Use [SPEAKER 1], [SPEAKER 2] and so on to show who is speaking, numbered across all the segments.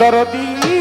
[SPEAKER 1] দরদি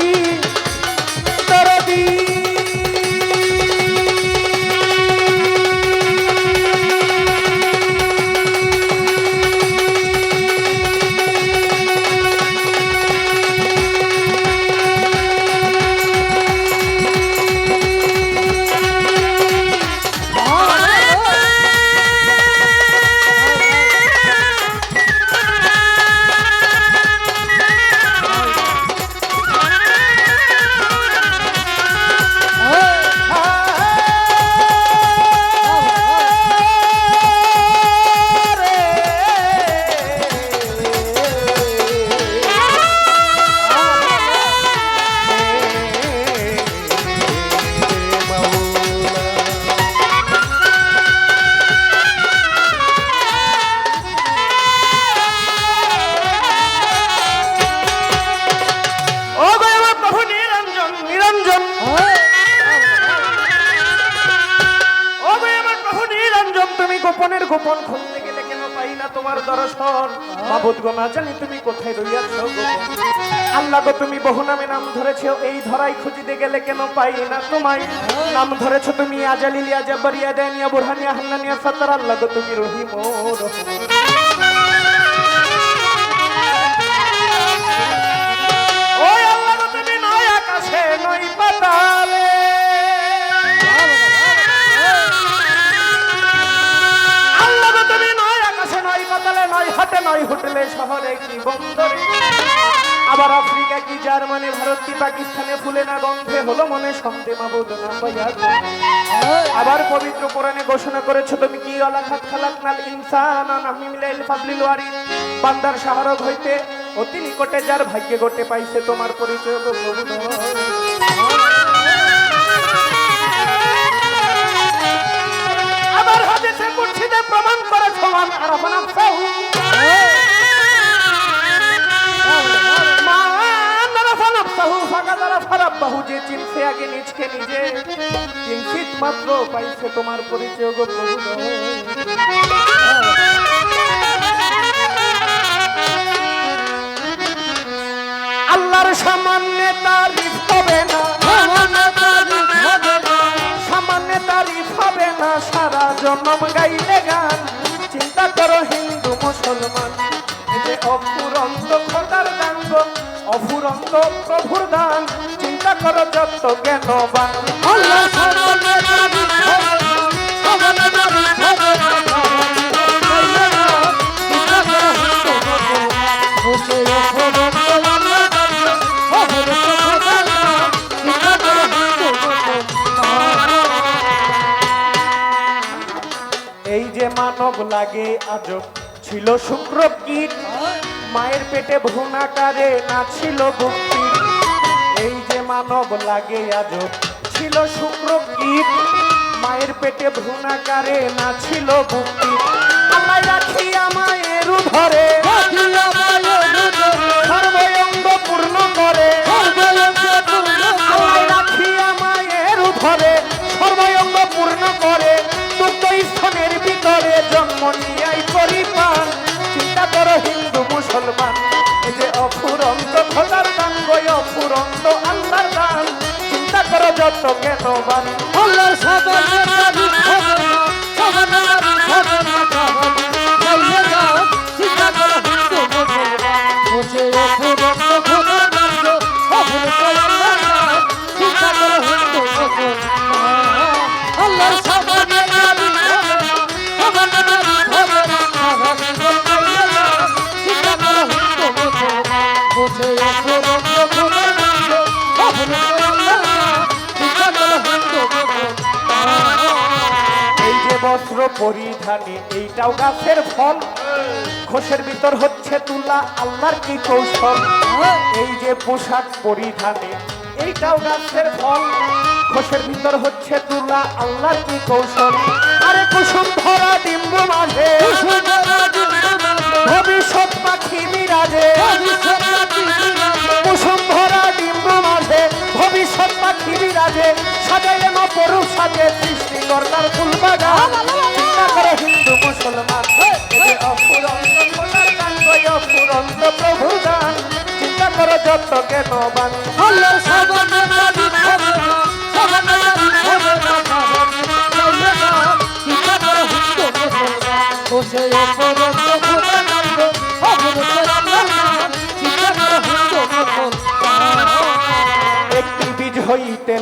[SPEAKER 1] গোপন খুঁজতে গেলে কেন পাই না তোমার দর্শন? মাবুদ গো না জানি তুমি কোথায় রইয়াছ আল্লাহ গো, তুমি বহু নামে নাম ধরেছো, এই ধরাই খুঁজিতে গেলে কেন পাই না তোমায়? নাম ধরেছো তুমি আজালিলিয়া জব্বরিয়া দেনিয়া বুরহানিয়া হান্নানিয়া সত্তর আল্লাহ গো, তুমি রহিম ও আল্লাহ গো, তুমি নয় আকাশে, নয় পাতালে। নয় হোটেলে শহরে কি বন্দরে? আবার আফ্রিকা কি জার্মানি, ভারত কি পাকিস্তানে ফুলে না গন্ধে? হলো মনে সন্ধে মাবুদ না পাইয়া আবার পবিত্র কোরআনে ঘোষণা করেছ তুমি কি অলাখাত খালাক নাল ইনসান আমি মিলাইল ফাদলিল ওয়ারি বান্দার শাহরগ হইতে অতি নিকটে যার ভাগ্যে গোটে পাইছে তোমার পরিচয় প্রমাণ তোমার পরিচয় গো আল্লাহর সামান্য তারিফ হবে না। জন্ম গাইলে গান, চিন্তা করো হিন্দু মুসলমান। এই যে অপুরন্ত খোদার দান অফুরন্ত প্রভুর দান, চিন্তা করো যত জ্ঞানবান লাগে আজব। ছিল শুক্র কীট মায়ের পেটে ভুনাকারে না ছিল ভক্তি এই যে মানব লাগে আজব। ছিল শুক্র কীট মায়ের পেটে ভ্রূণাকারে না ছিল ভক্তি আমায় রাখিয়া মায়ের ধরে সর্বঙ্গ পূর্ণ করে। রাখিয়া মায়ের ধরে মুসলমান, এই যে অফুরন্ত খোদার দান গয় অফুরন্ত আল্লাহর দান। চিন্তা করো যত জ্ঞানবান আল্লাহর এই বস্ত্র পরিধানে এইটাও গাছের ফল। খোসের ভিতর হচ্ছে তুলা আল্লাহর কি কৌশল? এই যে পোশাক পরিধানে এইটাও গাছের ফল। খোসের ভিতর হচ্ছে তুলা আল্লাহর কি কৌশল? আরে কুসুম ধরা ডিম্ব মাঝে। ভবিষ্যৎ পাখি বিরাজে কুসুম পাখি বিরাজে সাজাইলে না পরু সাজে সৃষ্টি কর্তার ফুল বাগান চিন্তা করে হিন্দু মুসলমান। অফুরন্ত প্রভু গান চিন্তা করো যত
[SPEAKER 2] সাবানে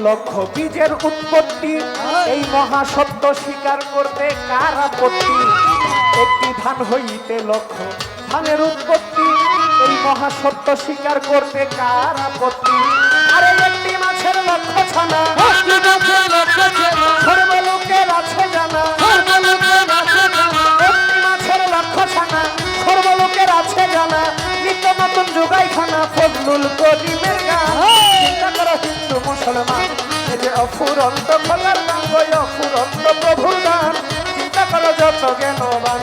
[SPEAKER 1] লক্ষ বীজের উৎপত্তি। এই মহাসত্য স্বীকার করতে কার আপত্তি? একটি ধান হইতে লক্ষ ধানের উৎপত্তি। এই মহাসত্য স্বীকার করতে কার আপত্তি? আরে একটি মাছের লক্ষ্য ছানা।
[SPEAKER 2] লক্ষ্য
[SPEAKER 1] সর্বলোকের আছে জানা।
[SPEAKER 2] জানা,
[SPEAKER 1] একটি মাছের লক্ষ্য ছানা। সর্বলোকের আছে জানা। নিত্য নতুন যোগাই খানা ফজলুল করিমের গান। চিন্তা করো হিন্দু মুসলমান। এই যে অফুরন্ত খোলার গান গই অফুরন্ত প্রভুর গান। চিন্তা করো যত জ্ঞানবান।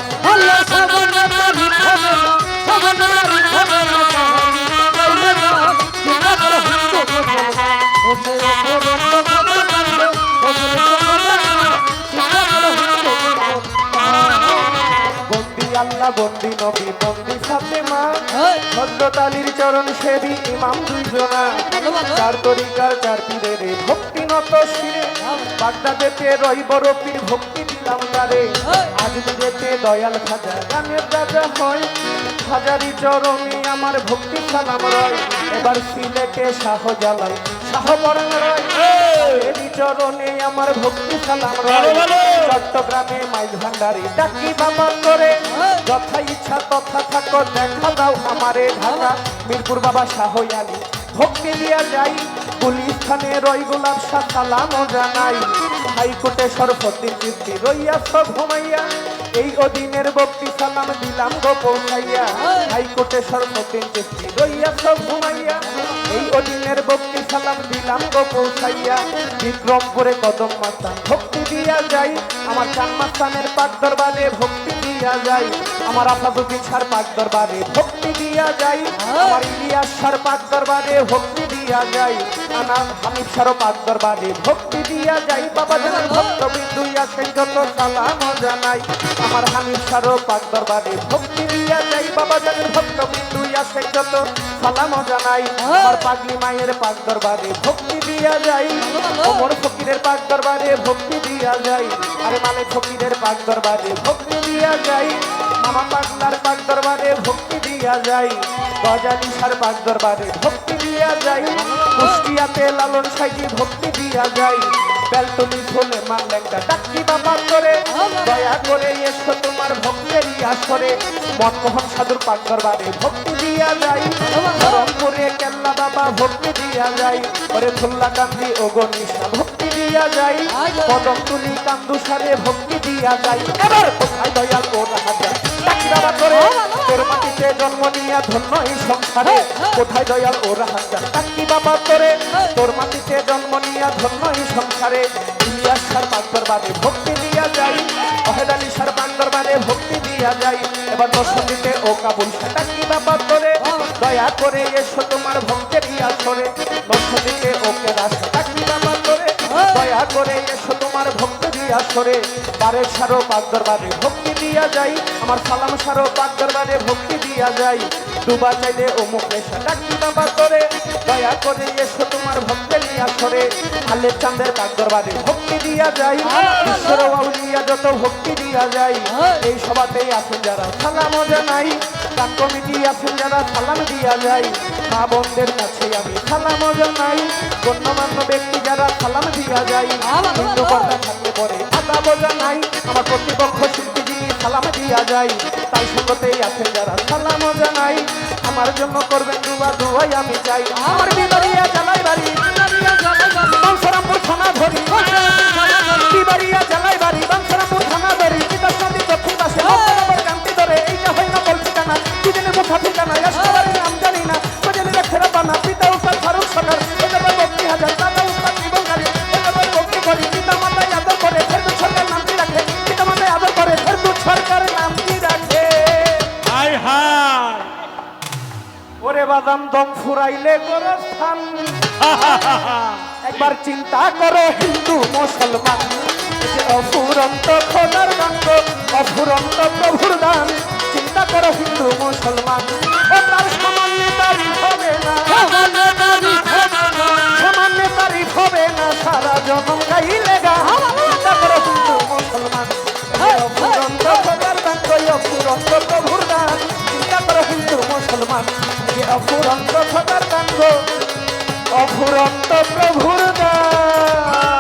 [SPEAKER 1] বন্দি আল্লাহ বন্দি নবী বন্দি ফাতেমা। ভদ্রতালির চরণ সেবি ইমাম দুইজনা। চার তরিকার চার পীরের ভক্তি নত শিরে। বাগদাদেতে রই বড় পীর ভক্তি দিলাম তারে। আজ যেতে দয়াল খাজা গানের রাজা হয়। হাজারি চরণে আমার ভক্তি সালাম রয়। এবার সিলেটে শাহজালাল শাহ এরই চরণে আমার ভক্তি সালাম চট্টগ্রামে মাইল ভান্ডারি ডাকি বাবা করে। যথা ইচ্ছা তথা থাকো দেখা দাও আমারে ঢাকা। মিরপুর বাবা শাহ আলী। ভক্তি দিয়া যাই পুলিশ থানে রই গোলাপ শাহ সালামও জানাই। হাইকোর্টে কীর্তি রইয়া সব ঘুমাইয়া, এই অধীনের ভক্তি সালাম দিলাম গো পৌঁছাইয়া। হাইকোর্টে সরফতির কীর্তি রইয়া সব ঘুমাইয়া, এই অধীনের ভক্তি সালাম দিলাম গো পৌঁছাইয়া। বিক্রমপুরে কদম মাস্তান ভক্তি দিয়া যাই, আমার চান মাস্তানের পাক দরবারে ভক্তি দিয়া যাই, আমার আফাজুদ্দিন সার পাক দরবারে ভক্তি দিয়া যাই, আমার ইলিয়াস সার পাক দরবারে ভক্তি দিয়া যাই আনা হামিদ সার পাক দরবারে ভক্তি দিয়া যাই, বাবা জানার ভক্ত বিন্দুইয়া সেই যত সালাম জানাই, আমার হামিদ সার পাক দরবারে ভক্তি দিয়া যাই, বাবা জানার ভক্ত বিন্দুইয়া সেই যত সালাম জানাই। আমার পাগলি মায়ের পাক দরবারে ভক্তি দিয়া যাই। ওমর ফকিরের পাক দরবারে ভক্তি দিয়া যাই। আরে মানে ফকিরের পাক দরবারে ভক্তি দিয়া যাই। মামা পাগলার পাক দরবারে ভক্তি দিয়া যাই। গজালি সার পাক দরবারে ভক্তি দিয়া যাই। কুষ্টিয়াতে লালন সাইজি ভক্তি দিয়া যাই। বেলতলি ফুলে মানলেনটা ডাকি বাবা করে। দয়া করে এসো তোমার ভক্তের আসরে। মনমোহন সাধুর পাক দরবারে ভক্তি দিয়া যাই। রংপুরে কেল্লা বাবা ভক্তি দিয়া যাই। ওরে ফুল্লা কান্দি ও গণিসা ভক্তি দিয়া যাই। কদম তুলি কান্দু সারে ভক্তি দিয়া যাই। এবার কোথায় দয়াল ও রাজা? ডাকি বাবা করে। তোর মাটিতে জন্ম নিয়া ধন্য এই সংসারে কোথায় দয়াল ও রাজা ডাকি বাবা করে? তোর মাটিতে জন্ম নিয়া ধন্য এই সংসারে। ইলিয়াস সার পাক দরবারে ভক্তি দিয়া যাই। অহেদ আলী সার পাক দরবারে ভক্তি দিয়া যাই। এবার দর্শন দিতে ও কাবুল সেটা বাবা করে? দয়া করে এসো তোমার ভক্তের আসরে। দর্শন দিতে ওকে রাস্তা করে দয়া করে এসো তোমার ভক্তি আসরে বারের সারো পাক দরবারে ভক্তি দিয়া যাই। আমার সালাম সারো পাক দরবারে ভক্তি দিয়া যাই। দুবার চাইলে ও মুখে সেটা কি বাবা করে। দয়া করে এসো তোমার ভক্তের আসরে আলের চাঁদের পাক দরবারে ভক্তি দিয়া যাই। ঈশ্বর আউলিয়া যত ভক্তি দিয়া যাই। এই সভাতেই আছেন যারা সালাম জানাই। গান কমিটি আছেন যারা সালাম দিয়া যাই। মা বোনদের কাছে আমি সালাম জানাই গণ্যমান্য ব্যক্তি যারা সালাম দিয়া যাই হিন্দু কর্তা থাকলে পরে আদাব জানাই আমার প্রতিপক্ষ শিল্পী যিনি সালাম দিয়া যাই তাই সঙ্গতেই আছেন যারা সালাম জানাই আমার জন্য করবেন দুয়া দুয়াই আমি চাই। আমার বিবারিয়া জানাই বাড়ি বাংসারামপুর ধরি বিবারিয়া জানাই বাড়ি বাংসারামপুর ঘুরাইলে গোরস্থান। একবার চিন্তা করো, হিন্দু, মুসলমান। অফুরন্ত খোদার বাক্য অফুরন্ত প্রভুর দান। চিন্তা করো, হিন্দু, মুসলমান। ও তার সামান্য তারিফ হবে না। সামান্য তারিফ হবে না। সারা জনম গাইলে গা। চিন্তা করো, হিন্দু, মুসলমান। অফুরন্ত খোদার বাক্য অফুরন্ত অফুরন্ত দান গো অফুরন্ত প্রভুর দান